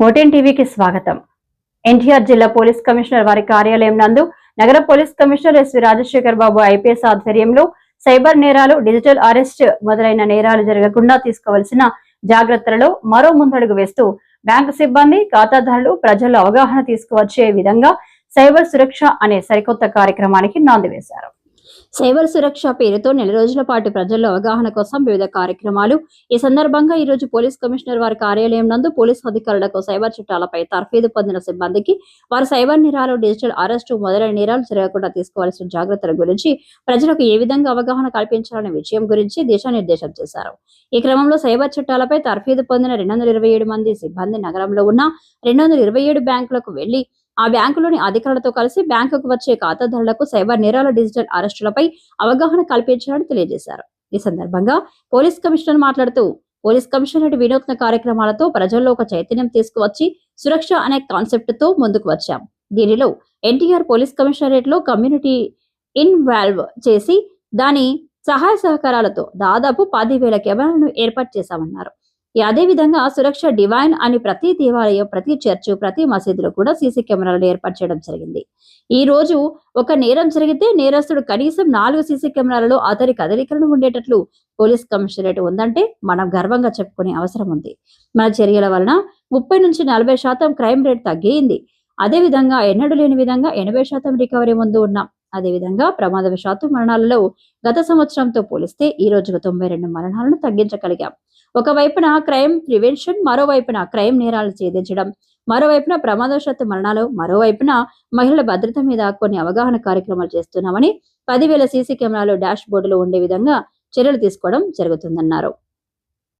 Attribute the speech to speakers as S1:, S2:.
S1: ఓటెన్ టీవీకి స్వాగతం. ఎన్టీఆర్ జిల్లా పోలీస్ కమిషనర్ వారి కార్యాలయం నందు నగర police commissioner SV Rajasekhar Babu IPS ఆధ్వర్యంలో సైబర్ నేరాలు డిజిటల్ అరెస్ట్ మొదలైన నేరాలు జరగకుండా తీసుకోవాల్సిన జాగ్రత్తలలో మరో ముందడుగు వేస్తూ బ్యాంకు సిబ్బంది ఖాతాదారులు ప్రజల్లో అవగాహన తీసుకువచ్చే విధంగా సైబర్ సురక్ష అనే సరికొత్త కార్యక్రమానికి నాంది వేశారు. సైబర్ సురక్ష పేరుతో నెల రోజుల పాటు ప్రజల్లో అవగాహన కోసం వివిధ కార్యక్రమాలు. ఈ సందర్భంగా ఈ రోజు పోలీస్ కమిషనర్ వారి కార్యాలయం నందు పోలీస్ అధికారులకు సైబర్ చట్టాలపై తర్ఫీదు పొందిన సిబ్బందికి వారు సైబర్ నేరాలు డిజిటల్ అరెస్టు మొదలైన నేరాలు జరగకుండా తీసుకోవాల్సిన జాగ్రత్తల గురించి ప్రజలకు ఏ విధంగా అవగాహన కల్పించాలనే విషయం గురించి దిశానిర్దేశం చేశారు. ఈ క్రమంలో సైబర్ చట్టాలపై తర్ఫీదు పొందిన రెండు వందల ఇరవై ఏడు మంది సిబ్బంది నగరంలో ఉన్న రెండు వందల ఇరవై ఏడు బ్యాంకులకు వెళ్ళి ఆ బ్యాంకులోని అధికారులతో కలిసి బ్యాంకుకు వచ్చే ఖాతాదారులకు సైబర్ నేరాల డిజిటల్ అరెస్టులపై అవగాహన కల్పించాలని తెలియజేశారు. ఈ సందర్భంగా పోలీస్ కమిషనర్ మాట్లాడుతూ పోలీస్ కమిషనరేట్ వినూత్న కార్యక్రమాలతో ప్రజల్లో ఒక చైతన్యం తీసుకువచ్చి సురక్ష అనే కాన్సెప్ట్తో ముందుకు వచ్చాం. దీనిలో ఎన్టీఆర్ పోలీస్ కమిషనరేట్లో కమ్యూనిటీ ఇన్వాల్వ్ చేసి దాని సహాయ సహకారాలతో దాదాపు పదివేల కెమెరాలను ఏర్పాటు చేశామన్నారు. అదేవిధంగా అదే విధంగా సురక్ష డివైన్ అని ప్రతి దేవాలయం ప్రతి చర్చ్ ప్రతి మసీదులో కూడా సీసీ కెమెరాలను ఏర్పాటు చేయడం జరిగింది. ఈ రోజు ఒక నేరం జరిగితే నేరస్తుడు కనీసం నాలుగు సీసీ కెమెరాలలో అతని కదలికలను ఉండేటట్లు పోలీస్ కమిషనరేట్ ఉందంటే మనం గర్వంగా చెప్పుకునే అవసరం ఉంది. మన చర్యల వలన ముప్పై నుంచి నలభై శాతం క్రైమ్ రేట్ తగ్గింది. అదే విధంగా ఎన్నడూ లేని విధంగా ఎనభై శాతం రికవరీ ముందు ఉన్నాం అదేవిధంగా ప్రమాదవశాత్తు మరణాలలో గత సంవత్సరంతో పోలిస్తే ఈ రోజుకు తొంభై రెండు మరణాలను తగ్గించగలిగాం. ఒకవైపున క్రైమ్ ప్రివెన్షన్ మరోవైపున క్రైమ్ నేరాలు ఛేదించడం మరోవైపున ప్రమాదవశాత్తు మరణాలు మరోవైపున మహిళల భద్రత మీద కొన్ని అవగాహన కార్యక్రమాలు చేస్తున్నామని పదివేల సీసీ కెమెరాలు డాష్ బోర్డులో ఉండే విధంగా చర్యలు తీసుకోవడం జరుగుతుందన్నారు.